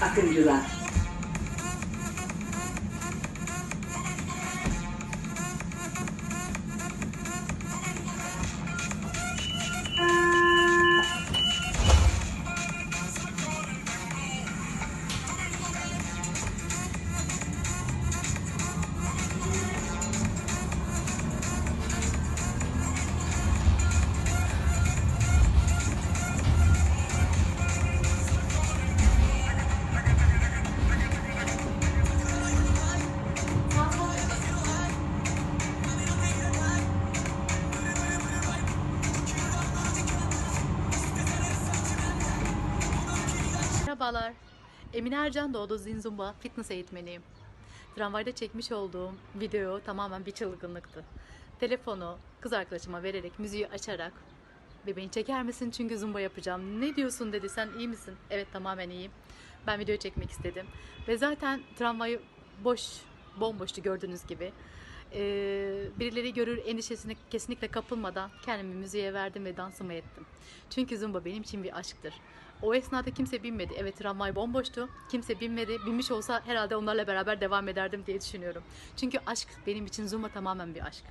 a. Merhabalar. Emine Ercan Doğdu Zinzumba fitness eğitmeniyim. Tramvayda çekmiş olduğum video tamamen bir çılgınlıktı. Telefonu kız arkadaşıma vererek müziği açarak bebeğini çeker misin çünkü zumba yapacağım. Ne diyorsun dedi sen iyi misin? Evet tamamen iyiyim. Ben video çekmek istedim. Ve zaten tramvayı boş, bomboştu gördüğünüz gibi. Ee, birileri görür endişesine kesinlikle kapılmadan kendimi müziğe verdim ve dansımı ettim. Çünkü zumba benim için bir aşktır. O esnada kimse binmedi. Evet tramvay bomboştu. Kimse binmedi. Binmiş olsa herhalde onlarla beraber devam ederdim diye düşünüyorum. Çünkü aşk benim için zumba tamamen bir aşk.